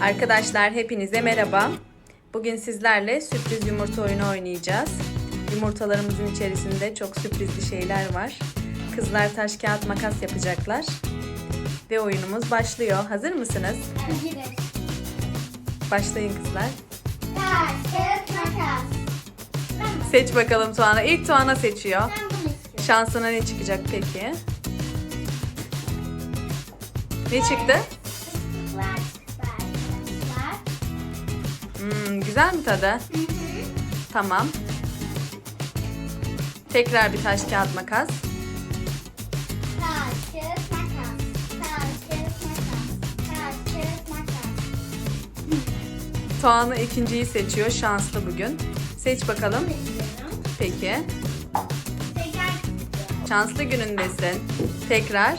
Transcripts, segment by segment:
Arkadaşlar hepinize merhaba. Bugün sizlerle sürpriz yumurta oyunu oynayacağız. Yumurtalarımızın içerisinde çok sürprizli şeyler var. Kızlar taş kağıt makas yapacaklar. Ve oyunumuz başlıyor. Hazır mısınız? Hazırız. Başlayın kızlar. Taş, kağıt, makas. Seç bakalım Tuana. İlk Tuana seçiyor. Ben bunu istiyorum. Şansına ne çıkacak peki? Ne çıktı? Arkadaşlar. Hmm, güzel mi tadı? Hı hı. Tamam. Tekrar bir taş kağıt makas. Taş, kağıt, makas. Taş, kağıt, makas. Taş, kağıt, makas. Tuana ikinciyi seçiyor. Şanslı bugün. Seç bakalım. İstiyorum. Peki. Tekrar. Şanslı günündesin. Tekrar.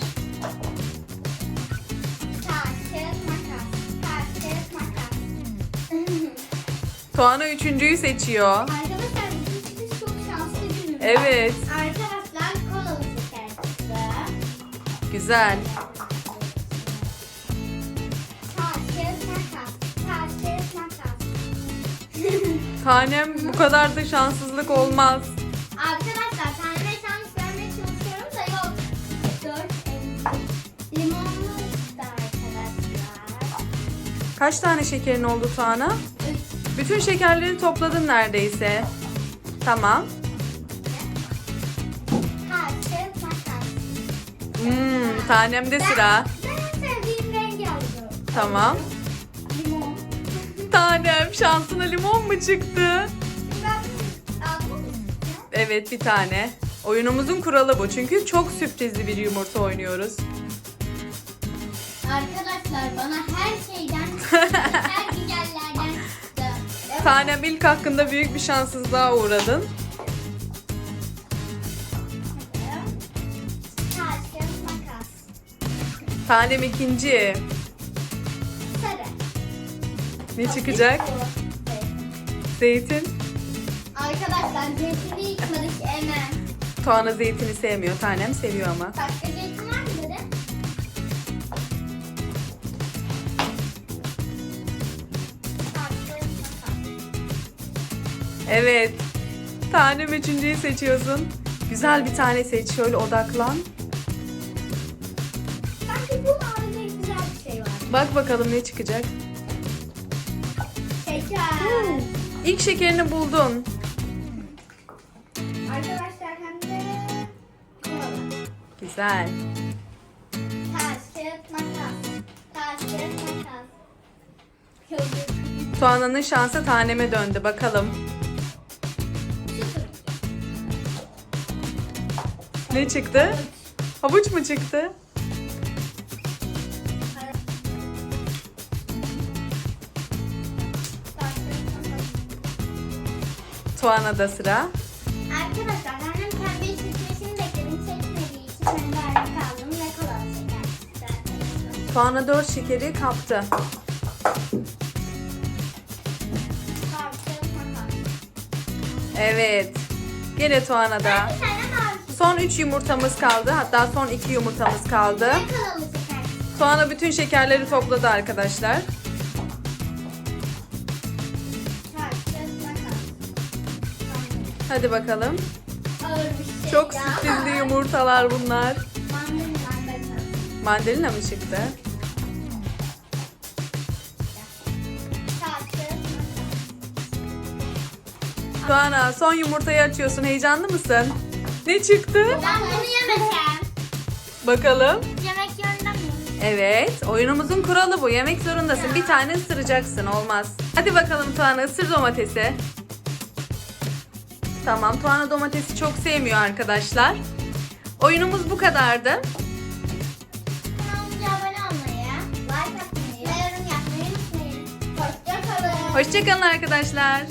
Tuana üçüncüyü seçiyor. Arkadaşlar için çok şanslı günümüz. Evet. Arkadaşlar kolalı şeker çıktı. Güzel. Taş, kağıt, makas. Taş, kağıt, makas. Tanem bu kadar da şanssızlık olmaz. Arkadaşlar kendime şans vermeye çalışıyorum da yok. Dört elli. Limonlu çıktı arkadaşlar. Kaç tane şekerin oldu Tuana? Bütün şekerleri topladın neredeyse. Tamam. Hmm, tanemde sıra. Tamam. Limon. Tanem şansına limon mu çıktı? Evet bir tane. Oyunumuzun kuralı bu çünkü çok sürprizli bir yumurta oynuyoruz. Arkadaşlar bana her şeyden her güzellerden. Tanem ilk hakkında büyük bir şanssızlığa uğradın. Tanem ikinci. Sarı. Ne çıkacak? Zeytin. Arkadaşlar zeytini yıkmadık hemen. Tuana zeytini sevmiyor. Tanem seviyor ama. Başka zeytin var mı Evet. Tanem üçüncüyü seçiyorsun. Güzel bir tane seç. Şöyle odaklan. Sanki bu mavide güzel bir şey var. Bak bakalım ne çıkacak. Şeker. İlk şekerini buldun. Arkadaşlar hem de kola. Güzel. Taş, kağıt, makas. Taş, kağıt, makas. Tuana'nın şansı taneme döndü. Bakalım. Ne çıktı? Havuç mu çıktı? Makas. Tuana'da sıra. Arkadaşlar annem pembeyi seçmesini bekledim. Seçmediği için ben de arada kaldım ve kola şeker arkadaşlar. Tuana 4 şekeri kaptı. Evet. Gene Tuana'da. Bir tane mavi Son 3 yumurtamız kaldı. Hatta son 2 yumurtamız kaldı. Tuana bütün şekerleri topladı arkadaşlar. Hadi bakalım. Şey Çok sürprizli yumurtalar bunlar. Mandalina mı çıktı? Tuana son yumurtayı açıyorsun. Heyecanlı mısın? Ne çıktı? Ben bunu yemesem. Bakalım. Yemek zorunda mıyım? Evet. Oyunumuzun kuralı bu. Yemek zorundasın. Bir tane ısıracaksın. Olmaz. Hadi bakalım Tuana ısır domatesi. Tamam. Tuana domatesi çok sevmiyor arkadaşlar. Oyunumuz bu kadardı. Kanalımıza abone olmayı, like atmayı ve yorum yapmayı unutmayın. Hoşçakalın. Hoşçakalın arkadaşlar.